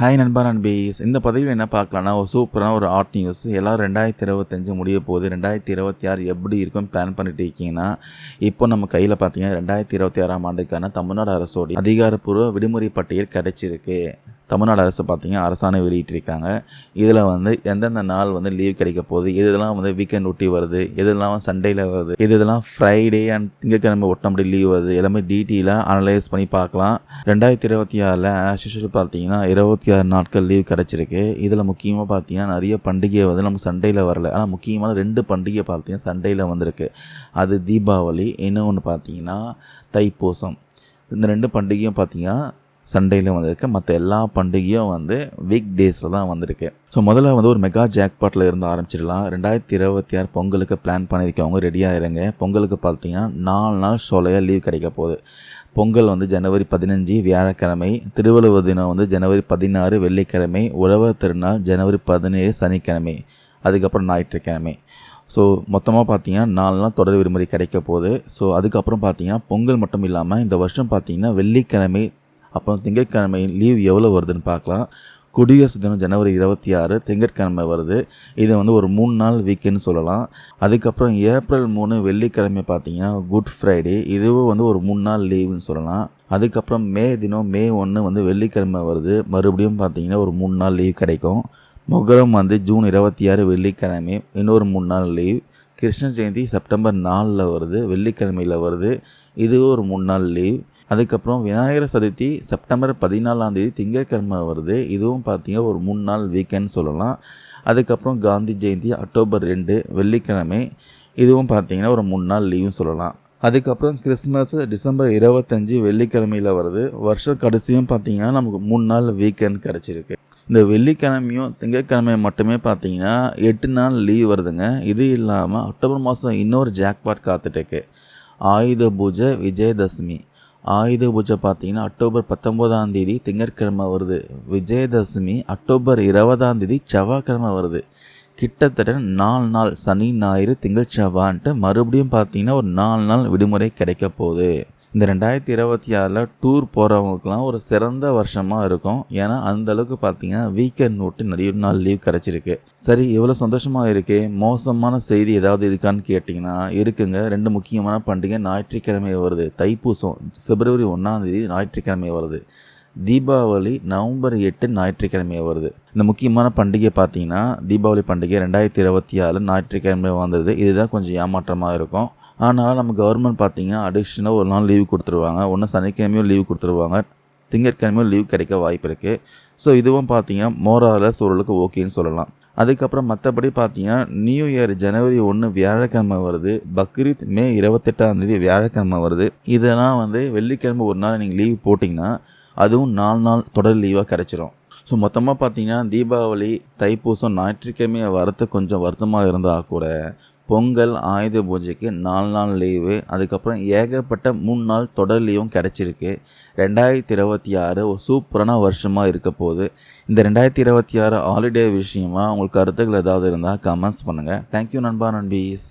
Hi நண்பா நண்பீஸ் இந்த பதிவில் என்ன பார்க்கலான்னா ஒரு சூப்பரான ஒரு ஆர்ட் நியூஸ் எல்லோரும் ரெண்டாயிரத்தி இருபத்தஞ்சு முடிய போகுது ரெண்டாயிரத்தி இருபத்தி ஆறு எப்படி இருக்கும்னு பிளான் பண்ணிட்டு இருக்கீங்கன்னா இப்போ நம்ம கையில் பார்த்தீங்கன்னா ரெண்டாயிரத்தி இருபத்தி ஆறாம் ஆண்டுக்கான தமிழ்நாடு அரசோடைய அதிகாரப்பூர்வ விடுமுறை பட்டியல் கிடைச்சிருக்கு. தமிழ்நாடு அரசு பார்த்திங்கன்னா அரசாணை வெளியிட்டிருக்காங்க. இதில் வந்து எந்தெந்த நாள் வந்து லீவ் கிடைக்க போகுது எது இதெல்லாம் வந்து வீக்கெண்ட் ஒட்டி வருது எதெல்லாம் சண்டேயில் வருது எது இதெல்லாம் ஃப்ரைடே அண்ட் திங்கக்கிழமை ஒட்டம்படி லீவ் வருது எல்லாமே டீட்டெயிலாக அனலைஸ் பண்ணி பார்க்கலாம். ரெண்டாயிரத்தி இருபத்தி ஆறில் ஆஸ் பார்த்தீங்கன்னா இருபத்தி ஆறு நாட்கள் லீவ் கிடச்சிருக்கு. இதில் முக்கியமாக பார்த்தீங்கன்னா நிறைய பண்டிகை வந்து நமக்கு சண்டேயில் வரல. ஆனால் முக்கியமான ரெண்டு பண்டிகை பார்த்தீங்கன்னா சண்டேயில் வந்திருக்கு. அது தீபாவளி இன்னொன்று பார்த்தீங்கன்னா தைப்பூசம். இந்த ரெண்டு பண்டிகையும் பார்த்தீங்கன்னா சண்டேலையும் வந்திருக்கு. மற்ற எல்லா பண்டிகையும் வந்து வீக் டேஸில் தான் வந்திருக்கு. ஸோ முதல்ல வந்து ஒரு மெகா ஜாக்பாட்டில் இருந்து ஆரம்பிச்சிடலாம். ரெண்டாயிரத்தி இருபத்தி ஆறு பொங்கலுக்கு பிளான் பண்ணியிருக்கவங்க ரெடியாக இருங்க. பொங்கலுக்கு பார்த்தீங்கன்னா நாலு நாள் சோலையாக லீவ் கிடைக்க போகுது. பொங்கல் வந்து ஜனவரி பதினஞ்சு வியாழக்கிழமை. திருவள்ளுவர் தினம் வந்து ஜனவரி பதினாறு வெள்ளிக்கிழமை. உழவர் திருநாள் ஜனவரி பதினேழு சனிக்கிழமை. அதுக்கப்புறம் ஞாயிற்றுக்கிழமை. ஸோ மொத்தமாக பார்த்தீங்கன்னா நாலு நாள் தொடர் விடுமுறை கிடைக்க போகுது. ஸோ அதுக்கப்புறம் பார்த்தீங்கன்னா பொங்கல் மட்டும் இல்லாமல் இந்த வருஷம் பார்த்தீங்கன்னா வெள்ளிக்கிழமை அப்புறம் திங்கட்கிழமை லீவ் எவ்வளோ வருதுன்னு பார்க்கலாம். குடியரசு தினம் ஜனவரி இருபத்தி ஆறு திங்கட்கிழமை வருது. இது வந்து ஒரு மூணு நாள் வீக்கெண்ட் சொல்லலாம். அதுக்கப்புறம் ஏப்ரல் மூணு வெள்ளிக்கிழமை பார்த்தீங்கன்னா குட் ஃப்ரைடே இதுவும் வந்து ஒரு மூணு நாள் லீவுன்னு சொல்லலாம். அதுக்கப்புறம் மே தினம் மே ஒன்று வந்து வெள்ளிக்கிழமை வருது. மறுபடியும் பார்த்தீங்கன்னா ஒரு மூணு நாள் லீவ் கிடைக்கும். முகரம் வந்து ஜூன் இருபத்தி ஆறு வெள்ளிக்கிழமை இன்னொரு மூணு நாள் லீவ் கிருஷ்ண ஜெயந்தி செப்டம்பர் நாலில் வருது வெள்ளிக்கிழமையில் வருது. இதுவும் ஒரு மூணு நாள் லீவ் அதுக்கப்புறம் விநாயகர் சதுர்த்தி செப்டம்பர் பதினாலாம் தேதி திங்கக்கிழமை வருது. இதுவும் பார்த்தீங்கன்னா ஒரு மூணு நாள் வீக்கெண்ட் சொல்லலாம். அதுக்கப்புறம் காந்தி ஜெயந்தி அக்டோபர் ரெண்டு வெள்ளிக்கிழமை. இதுவும் பார்த்தீங்கன்னா ஒரு மூணு நாள் லீவும் சொல்லலாம். அதுக்கப்புறம் கிறிஸ்மஸ் டிசம்பர் இருபத்தஞ்சி வெள்ளிக்கிழமையில் வருது. வருஷம் கடைசியும் பார்த்தீங்கன்னா நமக்கு மூணு நாள் வீக்கெண்ட் கிடச்சிருக்கு. இந்த வெள்ளிக்கிழமையும் திங்கட்கிழமை மட்டுமே பார்த்தீங்கன்னா எட்டு நாள் லீவ் வருதுங்க. இது இல்லாமல் அக்டோபர் மாதம் இன்னொரு ஜாக்பாட் காத்துட்டுருக்கு ஆயுத பூஜை விஜயதசமி. ஆயுத பூஜை பார்த்தீங்கன்னா அக்டோபர் பத்தொம்போதாம் தேதி திங்கட்கிழமை வருது. விஜயதசமி அக்டோபர் இருபதாம் தேதி செவ்வாய்க்கிழமை வருது. கிட்டத்தட்ட நாலு நாள் சனி ஞாயிறு திங்கள் செவ்வான்ட்டு மறுபடியும் பார்த்தீங்கன்னா ஒரு நாலு நாள் விடுமுறை கிடைக்க போகுது. இந்த ரெண்டாயிரத்தி இருபத்தி ஆறில் டூர் போகிறவங்களுக்குலாம் ஒரு சிறந்த வருஷமாக இருக்கும். ஏன்னா அந்தளவுக்கு பார்த்தீங்கன்னா வீக்கெண்ட் விட்டு நிறைய நாள் லீவ் கிடச்சிருக்கு. சரி இவ்வளோ சந்தோஷமாக இருக்கே? மோசமான செய்தி ஏதாவது இருக்கான்னு கேட்டிங்கன்னா இருக்குங்க. ரெண்டு முக்கியமான பண்டிகை ஞாயிற்றுக்கிழமை வருது. தைப்பூசம் பிப்ரவரி ஒன்றாந்தேதி ஞாயிற்றுக்கிழமை வருது. தீபாவளி நவம்பர் எட்டு ஞாயிற்றுக்கிழமை வருது. இந்த முக்கியமான பண்டிகை பார்த்தீங்கன்னா தீபாவளி பண்டிகை ரெண்டாயிரத்தி இருபத்தி ஆறில் ஞாயிற்றுக்கிழமை வந்தது. இதுதான் கொஞ்சம் ஏமாற்றமாக இருக்கும். ஆனால் நம்ம கவர்மெண்ட் பார்த்திங்கன்னா அடிஷ்னலாக ஒரு நாள் லீவ் கொடுத்துருவாங்க. ஒன்று சனிக்கிழமையும் லீவ் கொடுத்துருவாங்க. திங்கட்கிழமையும் லீவ் கிடைக்க வாய்ப்பு இருக்குது ஸோ இதுவும் பார்த்தீங்கன்னா மோராலஸ் சூழலுக்கு ஓகேன்னு சொல்லலாம். அதுக்கப்புறம் மற்றபடி பார்த்தீங்கன்னா நியூ இயர் ஜனவரி ஒன்று வியாழக்கிழமை வருது. பக்ரீத் மே இருபத்தெட்டாம் தேதி வியாழக்கிழமை வருது. இதெல்லாம் வந்து வெள்ளிக்கிழமை ஒரு நாள் நீங்கள் லீவ் போட்டிங்கன்னா அதுவும் நாலு நாள் தொடர் லீவாக கிடச்சிரும். ஸோ மொத்தமாக பார்த்தீங்கன்னா தீபாவளி தைப்பூசம் ஞாயிற்றுக்கிழமையை வரத்து கொஞ்சம் வருத்தமாக இருந்தால் கூட பொங்கல் ஆயுத பூஜைக்கு நாலு நாள் லீவு அதுக்கப்புறம் ஏகப்பட்ட மூணு நாள் தொடர் லீவும் கிடச்சிருக்கு. ரெண்டாயிரத்தி இருபத்தி ஆறு ஒரு சூப்பரான வருஷமாக இருக்க போகுது. இந்த ரெண்டாயிரத்தி இருபத்தி ஆறு ஹாலிடே விஷயமா உங்களுக்கு கருத்துக்கள் ஏதாவது இருந்தால் கமெண்ட்ஸ் பண்ணுங்கள் தேங்க்யூ நண்பா நண்பீஸ்.